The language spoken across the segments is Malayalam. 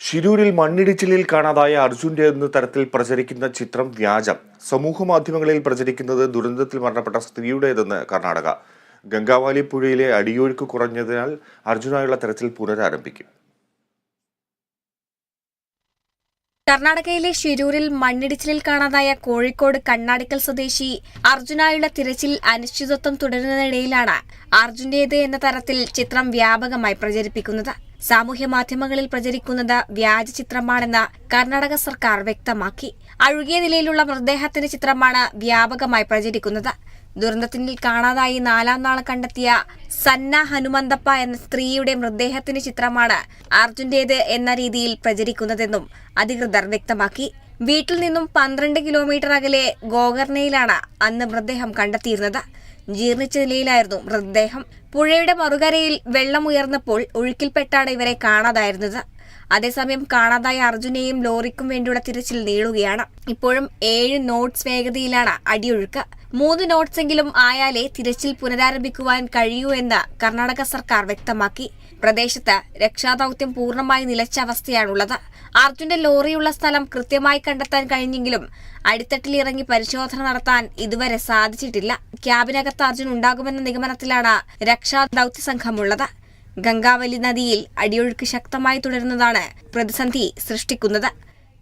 ഷിരൂരിൽ മണ്ണിടിച്ചിലിൽ കാണാതായ അർജുന്റെ എന്ന തരത്തിൽ പ്രചരിക്കുന്ന ചിത്രം വ്യാജം. സമൂഹ മാധ്യമങ്ങളിൽ പ്രചരിക്കുന്നത് ദുരന്തത്തിൽ മരണപ്പെട്ട സ്ത്രീയുടേതെന്ന് കർണാടക. ഗംഗാവാലി പുഴയിലെ അടിയൊഴുക്ക് കുറഞ്ഞതിനാൽ അർജുനായുള്ള തെരച്ചിൽ പുനരാരംഭിക്കും. കർണാടകയിലെ ഷിരൂരിൽ മണ്ണിടിച്ചിലിൽ കാണാതായ കോഴിക്കോട് കണ്ണാടിക്കൽ സ്വദേശി അർജുനായുള്ള തിരച്ചിൽ അനിശ്ചിതത്വം തുടരുന്നതിനിടയിലാണ് അർജുന്റേത് എന്ന തരത്തിൽ ചിത്രം വ്യാപകമായി പ്രചരിപ്പിക്കുന്നത്. സാമൂഹ്യ മാധ്യമങ്ങളിൽ പ്രചരിക്കുന്നത് വ്യാജ ചിത്രമാണെന്ന് കർണാടക സർക്കാർ വ്യക്തമാക്കി. അഴുകിയ നിലയിലുള്ള മൃതദേഹത്തിന്റെ ചിത്രമാണ് വ്യാപകമായി പ്രചരിക്കുന്നത്. ദുരന്തത്തിൽ കാണാതായി നാലാം നാൾ കണ്ടെത്തിയ സന്ന ഹനുമന്തപ്പ എന്ന സ്ത്രീയുടെ മൃതദേഹത്തിന്റെ ചിത്രമാണ് അർജുന്റേത് എന്ന രീതിയിൽ പ്രചരിക്കുന്നതെന്നും അധികൃതർ വ്യക്തമാക്കി. വീട്ടിൽ നിന്നും പന്ത്രണ്ട് കിലോമീറ്റർ അകലെ ഗോകർണയിലാണ് അന്ന് മൃതദേഹം കണ്ടെത്തിയിരുന്നത്. ജീർണിച്ച നിലയിലായിരുന്നു മൃതദേഹം. പുഴയുടെ മറുകരയിൽ വെള്ളം ഉയർന്നപ്പോൾ ഒഴുക്കിൽപ്പെട്ടാണ് ഇവരെ കാണാതായിരുന്നത്. അതേസമയം കാണാതായ അർജുനെയും ലോറിക്കും വേണ്ടിയുള്ള തിരച്ചിൽ നീളുകയാണ്. ഇപ്പോഴും ഏഴ് നോട്ട്സ് വേഗതയിലാണ് അടിയൊഴുക്ക്. മൂന്ന് നോട്ട്സെങ്കിലും ആയാലേ തിരച്ചിൽ പുനരാരംഭിക്കുവാൻ കഴിയൂ എന്ന് കർണാടക സർക്കാർ വ്യക്തമാക്കി. പ്രദേശത്ത് രക്ഷാദൌത്യം പൂർണമായി നിലച്ച അവസ്ഥയാണുള്ളത്. അർജുന്റെ ലോറിയുള്ള സ്ഥലം കൃത്യമായി കണ്ടെത്താൻ കഴിഞ്ഞെങ്കിലും അടിത്തട്ടിൽ ഇറങ്ങി പരിശോധന നടത്താൻ ഇതുവരെ സാധിച്ചിട്ടില്ല. ക്യാബിനകത്ത് അർജുൻ ഉണ്ടാകുമെന്ന നിഗമനത്തിലാണ് രക്ഷാ ദൗത്യ സംഘമുള്ളത് ഗംഗാവലി നദിയിൽ അടിയൊഴുക്ക് ശക്തമായി തുടരുന്നതാണ് പ്രതിസന്ധി സൃഷ്ടിക്കുന്നത്.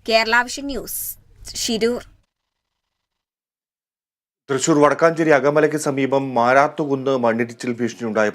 കേരള വിഷൻ ന്യൂസ് ഷിരൂർ തൃശൂർ വടക്കാഞ്ചേരി അകമലയ്ക്ക് സമീപം മാരാത്തുകുന്ന് മണ്ണിടിച്ചിൽ ഭീഷണിയുണ്ടായ